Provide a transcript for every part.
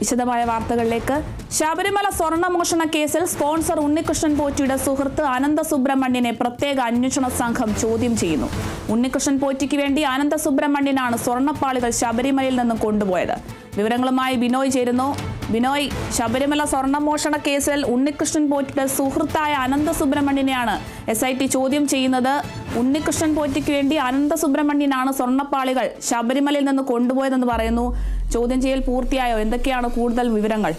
വിശദമായ വാർത്തകളിലേക്ക്. ശബരിമല സ്വർണമോഷണ കേസിൽ സ്പോൺസർ ഉണ്ണികൃഷ്ണൻ പോറ്റിയുടെ സുഹൃത്ത് അനന്ത സുബ്രഹ്മണ്യനെ പ്രത്യേക അന്വേഷണ സംഘം ചോദ്യം ചെയ്യുന്നു. ഉണ്ണികൃഷ്ണൻ പോറ്റിക്ക് വേണ്ടി അനന്ത സുബ്രഹ്മണ്യനാണ് സ്വർണപ്പാളികൾ ശബരിമലയിൽ നിന്ന് കൊണ്ടുപോയത്. വിവരങ്ങളുമായി ബിനോയ് ചേരുന്നു. ബിനോയ് ശബരിമല സ്വർണമോഷണ കേസിൽ ഉണ്ണികൃഷ്ണൻ പോറ്റിയുടെ സുഹൃത്തായ അനന്ത സുബ്രഹ്മണ്യനെയാണ് എസ് ഐ ടി ചോദ്യം ചെയ്യുന്നത്. ഉണ്ണികൃഷ്ണൻ പോറ്റിക്ക് വേണ്ടി അനന്ത സുബ്രഹ്മണ്യനാണ് സ്വർണപ്പാളികൾ ശബരിമലയിൽ നിന്ന് കൊണ്ടുപോയതെന്ന് പറയുന്നു. ചോദ്യം ചെയ്യൽ പൂർത്തിയായോ? എന്തൊക്കെയാണ് കൂടുതൽ വിവരങ്ങൾ?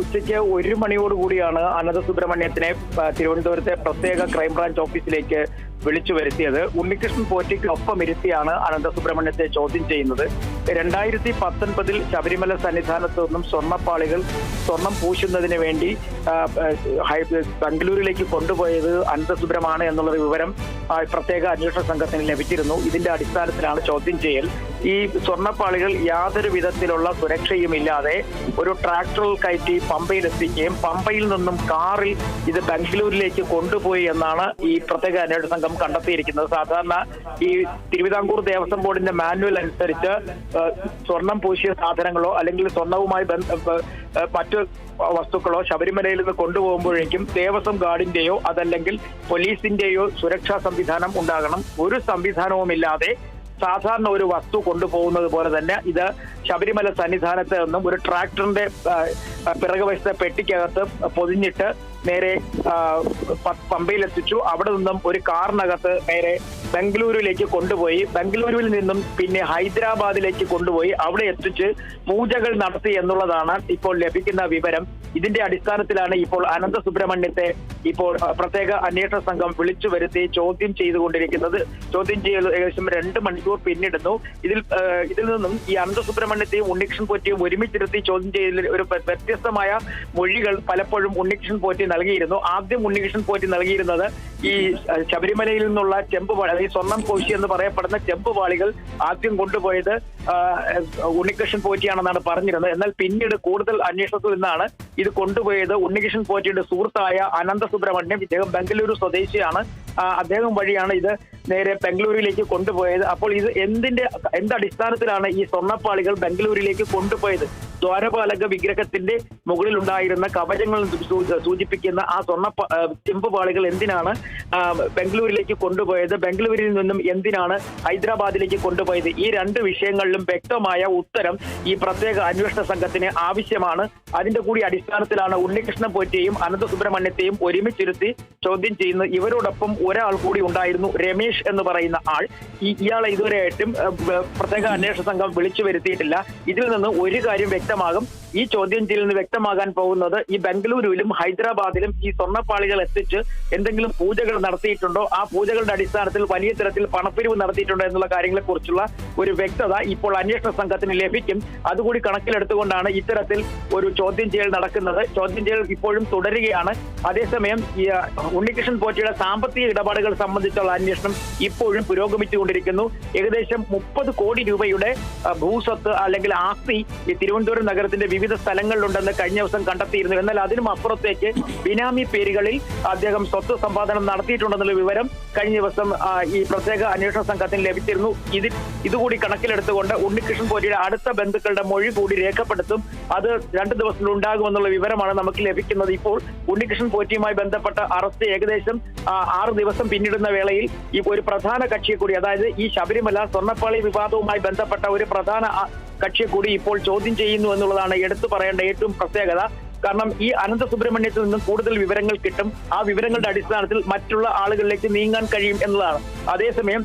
ഉച്ചയ്ക്ക് ഒരു മണിയോടുകൂടിയാണ് അനന്ത സുബ്രഹ്മണ്യത്തിനെ തിരുവനന്തപുരത്തെ പ്രത്യേക ക്രൈംബ്രാഞ്ച് ഓഫീസിലേക്ക് വിളിച്ചു വരുത്തിയത്. ഉണ്ണികൃഷ്ണൻ പോറ്റിക്ക് ഒപ്പം ഇരുത്തിയാണ് അനന്തസുബ്രഹ്മണ്യത്തെ ചോദ്യം ചെയ്യുന്നത്. രണ്ടായിരത്തി പത്തൊൻപതിൽ ശബരിമല സന്നിധാനത്തു നിന്നും സ്വർണപ്പാളികൾ സ്വർണം പൂശുന്നതിന് വേണ്ടി ബംഗളൂരിലേക്ക് കൊണ്ടുപോയത് അനന്തസുബ്രഹ്മാണ് എന്നുള്ള വിവരം പ്രത്യേക അന്വേഷണ സംഘത്തിന് ലഭിച്ചിരുന്നു. ഇതിന്റെ അടിസ്ഥാനത്തിലാണ് ചോദ്യം ചെയ്യൽ. ഈ സ്വർണപ്പാളികൾ യാതൊരു വിധത്തിലുള്ള സുരക്ഷയും ഇല്ലാതെ ഒരു ട്രാക്ടറിൽ കയറ്റി പമ്പയിൽ എത്തിക്കുകയും പമ്പയിൽ നിന്നും കാറിൽ ഇത് ബംഗളൂരിലേക്ക് കൊണ്ടുപോയി എന്നാണ് ഈ പ്രത്യേക അന്വേഷണ സംഘം കണ്ടെത്തിയിരിക്കുന്നത്. സാധാരണ ഈ തിരുവിതാംകൂർ ദേവസ്വം ബോർഡിന്റെ മാനുവൽ അനുസരിച്ച് സ്വർണം പൂശിയ സാധനങ്ങളോ അല്ലെങ്കിൽ സ്വർണവുമായി മറ്റു വസ്തുക്കളോ ശബരിമലയിൽ നിന്ന് കൊണ്ടുപോകുമ്പോഴേക്കും ദേവസ്വം ഗാർഡിന്റെയോ അതല്ലെങ്കിൽ പോലീസിന്റെയോ സുരക്ഷാ സംവിധാനം ഉണ്ടാകണം. ഒരു സംവിധാനവുമില്ലാതെ സാധാരണ ഒരു വസ്തു കൊണ്ടുപോകുന്നത് പോലെ തന്നെ ഇത് ശബരിമല സന്നിധാനത്ത് നിന്നും ഒരു ട്രാക്ടറിന്റെ പിറകുവശത്തെ പെട്ടിക്കകത്ത് പൊതിഞ്ഞിട്ട് നേരെ പമ്പയിലെത്തിച്ചു. അവിടെ നിന്നും ഒരു കാറിനകത്ത് നേരെ ബംഗളൂരുവിലേക്ക് കൊണ്ടുപോയി. ബംഗളൂരുവിൽ നിന്നും പിന്നെ ഹൈദരാബാദിലേക്ക് കൊണ്ടുപോയി. അവിടെ എത്തിച്ച് പൂജകൾ നടത്തി എന്നുള്ളതാണ് ഇപ്പോൾ ലഭിക്കുന്ന വിവരം. ഇതിന്റെ അടിസ്ഥാനത്തിലാണ് ഇപ്പോൾ അനന്ത സുബ്രഹ്മണ്യത്തെ ഇപ്പോൾ പ്രത്യേക അന്വേഷണ സംഘം വിളിച്ചു വരുത്തി ചോദ്യം ചെയ്തുകൊണ്ടിരിക്കുന്നത്. ചോദ്യം ചെയ്യൽ ഏകദേശം രണ്ട് മണിക്കൂർ പിന്നിടുന്നു. ഇതിൽ ഇതിൽ നിന്നും ഈ അനന്ത സുബ്രഹ്മണ്യത്തെയും ഉണ്ണികൃഷ്ണൻ പോറ്റിയും ഒരുമിച്ചിരുത്തി ചോദ്യം ചെയ്യലിൽ ഒരു വ്യ- വ്യത്യസ്തമായ മൊഴികൾ പലപ്പോഴും ഉണ്ണികൃഷ്ണൻ പോറ്റി നൽകിയിരുന്നു. ആദ്യം ഉണ്ണികൃഷ്ണൻ പോറ്റി നൽകിയിരുന്നത് ഈ ശബരിമലയിൽ നിന്നുള്ള ചെമ്പ് അതായത് സ്വർണം കോശി എന്ന് പറയപ്പെടുന്ന ചെമ്പ് പാളികൾ ആദ്യം കൊണ്ടുപോയത് ഉണ്ണികൃഷ്ണൻ പോറ്റിയാണെന്നാണ് പറഞ്ഞിരുന്നത്. എന്നാൽ പിന്നീട് കൂടുതൽ അന്വേഷണത്തിൽ നിന്നാണ് ഇത് കൊണ്ടുപോയത്. ഉണ്ണികൃഷ്ണൻ പോറ്റിയുടെ സുഹൃത്തായ അനന്ത സുബ്രഹ്മണ്യം ഇദ്ദേഹം ബംഗളൂരു സ്വദേശിയാണ്. അദ്ദേഹം വഴിയാണ് ഇത് നേരെ ബംഗളൂരിലേക്ക് കൊണ്ടുപോയത്. അപ്പോൾ ഇത് എന്തിന്റെ എന്ത് അടിസ്ഥാനത്തിലാണ് ഈ സ്വർണപ്പാളികൾ ബംഗളൂരിലേക്ക് കൊണ്ടുപോയത്? ദ്വാരപാലക വിഗ്രഹത്തിന്റെ മുകളിൽ ഉണ്ടായിരുന്ന കവചങ്ങൾ സൂചിപ്പിക്കുന്ന ആ സ്വർണ ചെമ്പുപാളികൾ എന്തിനാണ് ബംഗളൂരിലേക്ക് കൊണ്ടുപോയത്? ബംഗളൂരിൽ നിന്നും എന്തിനാണ് ഹൈദരാബാദിലേക്ക് കൊണ്ടുപോയത്? ഈ രണ്ട് വിഷയങ്ങളിലും വ്യക്തമായ ഉത്തരം ഈ പ്രത്യേക അന്വേഷണ സംഘത്തിന് ആവശ്യമാണ്. അതിന്റെ കൂടി അടിസ്ഥാനത്തിലാണ് ഉണ്ണികൃഷ്ണൻ പോറ്റയും അനന്ത സുബ്രഹ്മണ്യത്തെയും ഒരുമിച്ചിരുത്തി ചോദ്യം ചെയ്യുന്നത് ഇവരോടൊപ്പം ഒരാൾ കൂടി ഉണ്ടായിരുന്നു രമേശ് എന്ന് പറയുന്ന ആൾ. ഇയാളെ ഇതുവരെയായിട്ടും പ്രത്യേക അന്വേഷണ സംഘം വിളിച്ചു വരുത്തിയിട്ടില്ല. ഇതിൽ നിന്ന് ഒരു കാര്യം വ്യക്തമാകും. ഈ ചോദ്യം ചെയ്യലിൽ നിന്ന് വ്യക്തമാകാൻ പോകുന്നത് ഈ ബംഗളൂരുവിലും ഹൈദരാബാദിലും ഈ സ്വർണപ്പാളികൾ എത്തിച്ച് എന്തെങ്കിലും പൂജകൾ നടത്തിയിട്ടുണ്ടോ? ആ പൂജകളുടെ അടിസ്ഥാനത്തിൽ വലിയ തരത്തിൽ പണപ്പിരിവ് നടത്തിയിട്ടുണ്ടോ എന്നുള്ള കാര്യങ്ങളെ കുറിച്ചുള്ള ഒരു വ്യക്തത ഇപ്പോൾ അന്വേഷണ സംഘത്തിന് ലഭിക്കും. അതുകൂടി കണക്കിലെടുത്തുകൊണ്ടാണ് ഇത്തരത്തിൽ ഒരു ചോദ്യം ചെയ്യൽ നടക്കുന്നത്. ചോദ്യം ചെയ്യൽ ഇപ്പോഴും തുടരുകയാണ്. അതേസമയം ഈ ഉണ്ണികൃഷ്ണൻ പോറ്റിയുടെ സാമ്പത്തിക ഇടപാടുകൾ സംബന്ധിച്ചുള്ള അന്വേഷണം ഇപ്പോഴും പുരോഗമിച്ചുകൊണ്ടിരിക്കുന്നു. ഏകദേശം മുപ്പത് കോടി രൂപയുടെ ഭൂസ്വത്ത് അല്ലെങ്കിൽ ആസ്തി ഈ തിരുവനന്തപുരം നഗരത്തിന്റെ വിവിധ സ്ഥലങ്ങളിലുണ്ടെന്ന് കഴിഞ്ഞ ദിവസം കണ്ടെത്തിയിരുന്നു. എന്നാൽ അതിനും അപ്പുറത്തേക്ക് ബിനാമി പേരുകളിൽ അദ്ദേഹം സ്വത്ത് സമ്പാദനം നടത്തിയിട്ടുണ്ടെന്നുള്ള വിവരം കഴിഞ്ഞ ദിവസം ഈ പ്രത്യേക അന്വേഷണ സംഘത്തിന് ലഭിച്ചിരുന്നു. ഇതിൽ ഇതുകൂടി കണക്കിലെടുത്തുകൊണ്ട് ഉണ്ണികൃഷ്ണൻ പോലെയുടെ അടുത്ത ബന്ധുക്കളുടെ മൊഴി കൂടി രേഖപ്പെടുത്തും. അത് രണ്ട് ദിവസത്തിൽ ഉണ്ടാകുമെന്നുള്ള വിവരമാണ് നമുക്ക് ലഭിക്കുന്നത്. ഇപ്പോൾ ഉണ്ണികൃഷ്ണൻ പോറ്റിയുമായി ബന്ധപ്പെട്ട അറസ്റ്റ് ഏകദേശം ആറ് ദിവസം പിന്നിടുന്ന വേളയിൽ ഈ ഒരു പ്രധാന കക്ഷിയെ കൂടി അതായത് ഈ ശബരിമല സ്വർണപ്പാളി വിവാദവുമായി ബന്ധപ്പെട്ട ഒരു പ്രധാന ആ, കക്ഷിയെ കൂടി ഇപ്പോൾ ചോദ്യം ചെയ്യുന്നു എന്നുള്ളതാണ് എടുത്തു പറയേണ്ട ഏറ്റവും പ്രത്യേകത. കാരണം ഈ അനന്ത സുബ്രഹ്മണ്യത്തിൽ നിന്നും കൂടുതൽ വിവരങ്ങൾ കിട്ടും. ആ വിവരങ്ങളുടെ അടിസ്ഥാനത്തിൽ മറ്റുള്ള ആളുകളിലേക്ക് നീങ്ങാൻ കഴിയും എന്നതാണ്. അതേസമയം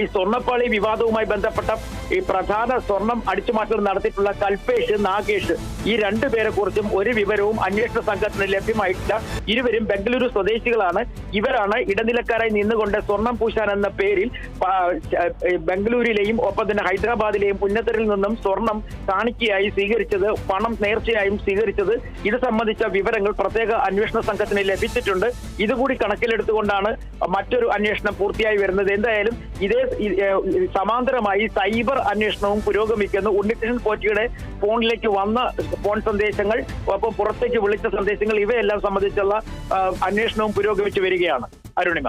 ഈ സ്വർണപ്പാളി വിവാദവുമായി ബന്ധപ്പെട്ട ഈ പ്രധാന സ്വർണം അടിച്ചുമാറ്റൽ നടത്തിയിട്ടുള്ള കൽപേഷ് നാഗേഷ് ഈ രണ്ടു പേരെ കുറിച്ചും ഒരു വിവരവും അന്വേഷണ സംഘത്തിന് ലഭ്യമായിട്ടില്ല. ഇരുവരും ബംഗളൂരു സ്വദേശികളാണ്. ഇവരാണ് ഇടനിലക്കാരായി നിന്നുകൊണ്ട് സ്വർണം പൂശാൻ എന്ന പേരിൽ ബംഗളൂരിലെയും ഒപ്പം തന്നെ ഹൈദരാബാദിലെയും പുന്നത്തരിൽ നിന്നും സ്വർണം കാണിക്കയായി സ്വീകരിച്ചത് പണം നേർച്ചയായും സ്വീകരിച്ചത്. ഇത് സംബന്ധിച്ച വിവരങ്ങൾ പ്രത്യേക അന്വേഷണ സംഘത്തിന് ലഭിച്ചിട്ടുണ്ട്. ഇതുകൂടി കണക്കിലെടുത്തുകൊണ്ടാണ് മറ്റൊരു അന്വേഷണം പൂർത്തിയായി വരുന്നത്. എന്തായാലും ഇതേ ഏ, സമാന്തരമായി സൈബർ അന്വേഷണവും പുരോഗമിക്കുന്നു. ഉണ്ണികൃഷ്ണൻ പോറ്റിയുടെ ഫോണിലേക്ക് വന്ന ഫോൺ സന്ദേശങ്ങൾ ഒപ്പം പുറത്തേക്ക് വിളിച്ച സന്ദേശങ്ങൾ ഇവയെല്ലാം സംബന്ധിച്ചുള്ള അന്വേഷണവും പുരോഗമിച്ചു വരികയാണ്. അരുണിമ.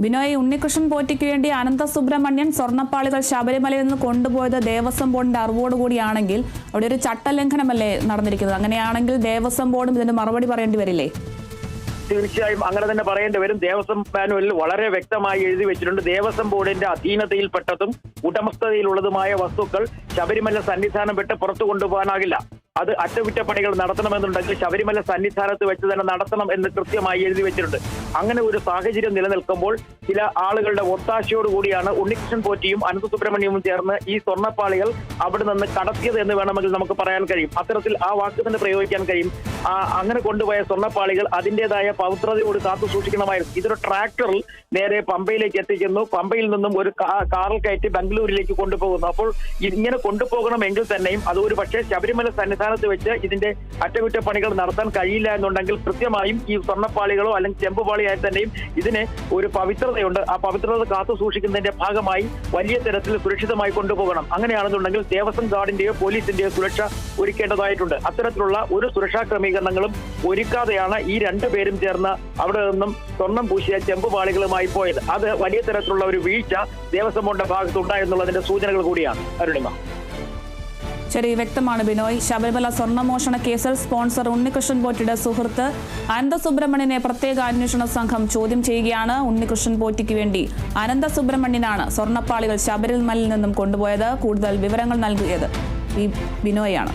ബിനോയ് ഉണ്ണികൃഷ്ണൻ പോറ്റിക്ക് വേണ്ടി അനന്ത സുബ്രഹ്മണ്യൻ സ്വർണപ്പാളികൾ ശബരിമലയിൽ നിന്ന് കൊണ്ടുപോയത് ദേവസ്വം ബോർഡിന്റെ അറിവോടുകൂടിയാണെങ്കിൽ അവിടെ ഒരു ചട്ടലംഘനമല്ലേ നടന്നിരിക്കുന്നത്? അങ്ങനെയാണെങ്കിൽ ദേവസ്വം ബോർഡും ഇതിന് മറുപടി പറയേണ്ടി വരില്ലേ? തീർച്ചയായും അങ്ങനെ തന്നെ പറയേണ്ടി വരും. ദേവസ്വം മാനുവലിൽ വളരെ വ്യക്തമായി എഴുതി വെച്ചിട്ടുണ്ട്. ദേവസ്വം ബോർഡിന്റെ അധീനതയിൽപ്പെട്ടതും ഉടമസ്ഥതയിലുള്ളതുമായ വസ്തുക്കൾ ശബരിമല സന്നിധാനം വിട്ട് പുറത്തു കൊണ്ടുപോകാനാകില്ല. അത് അറ്റകുറ്റപ്പണികൾ നടത്തണമെന്നുണ്ടെങ്കിൽ ശബരിമല സന്നിധാനത്ത് വെച്ച് തന്നെ നടത്തണം എന്ന് കൃത്യമായി എഴുതി വെച്ചിട്ടുണ്ട്. അങ്ങനെ ഒരു സാഹചര്യം നിലനിൽക്കുമ്പോൾ ചില ആളുകളുടെ ഒത്താശയോടുകൂടിയാണ് ഉണ്ണികൃഷ്ണൻ പോറ്റിയും അനന്ത സുബ്രഹ്മണ്യവും ചേർന്ന് ഈ സ്വർണപ്പാളികൾ അവിടെ നിന്ന് കടത്തിയത് എന്ന് വേണമെങ്കിൽ നമുക്ക് പറയാൻ കഴിയും. അത്തരത്തിൽ ആ വാക്ക് തന്നെ പ്രയോഗിക്കാൻ കഴിയും. അങ്ങനെ കൊണ്ടുപോയ സ്വർണപ്പാളികൾ അതിന്റെതായ പവിത്രതയോട് കാത്തു സൂക്ഷിക്കണമായിരുന്നു. ഇതൊരു ട്രാക്ടറിൽ നേരെ പമ്പയിലേക്ക് എത്തിക്കുന്നു പമ്പയിൽ നിന്നും ഒരു കാറിൽ കയറ്റി ബംഗളൂരിലേക്ക് കൊണ്ടുപോകുന്നു. അപ്പോൾ ഇങ്ങനെ കൊണ്ടുപോകണമെങ്കിൽ തന്നെയും അത് ഒരു പക്ഷേ ശബരിമല സന്നിധാനത്ത് വെച്ച് ഇതിന്റെ അറ്റകുറ്റപ്പണികൾ നടത്താൻ കഴിയില്ല എന്നുണ്ടെങ്കിൽ കൃത്യമായും ഈ സ്വർണപ്പാളികളോ അല്ലെങ്കിൽ ചെമ്പുപാളിയായി തന്നെയും ഇതിന് ഒരു പവിത്രതയുണ്ട്. ആ പവിത്രത കാത്തു സൂക്ഷിക്കുന്നതിന്റെ ഭാഗമായി വലിയ തരത്തിൽ സുരക്ഷിതമായി കൊണ്ടുപോകണം. അങ്ങനെയാണെന്നുണ്ടെങ്കിൽ ദേവസ്വം ഗാർഡിന്റെയോ പോലീസിന്റെയോ സുരക്ഷ ഒരുക്കേണ്ടതായിട്ടുണ്ട്. അത്തരത്തിലുള്ള ഒരു സുരക്ഷാ ക്രമീകരണങ്ങളും ഒരുക്കാതെയാണ് ഈ രണ്ടു പേരും ചേർന്ന് അവിടെ നിന്നും സ്വർണം പൂശിയ ചെമ്പുപാളികളുമായി പോയത്. അത് വലിയ തരത്തിലുള്ള ഒരു വീഴ്ച ദേവസ്വം ബോർഡിന്റെ ഭാഗത്തുണ്ടായെന്നുള്ളതിന്റെ സൂചനകൾ കൂടിയാണ്. അരുണിമ. ശരി വ്യക്തമാണ് ബിനോയ്. ശബരിമല സ്വർണമോഷണ കേസിൽ സ്പോൺസർ ഉണ്ണികൃഷ്ണൻ പോറ്റിയുടെ സുഹൃത്ത് അനന്തസുബ്രഹ്മണ്യനെ പ്രത്യേക അന്വേഷണ സംഘം ചോദ്യം ചെയ്യുകയാണ് ഉണ്ണികൃഷ്ണൻ പോറ്റിക്ക് വേണ്ടി. അനന്തസുബ്രഹ്മണ്യനാണ് സ്വർണപ്പാളികൾ ശബരിമലയിൽ നിന്നും കൊണ്ടുപോയത്. കൂടുതൽ വിവരങ്ങൾ നൽകിയത് ഈ ബിനോയാണ്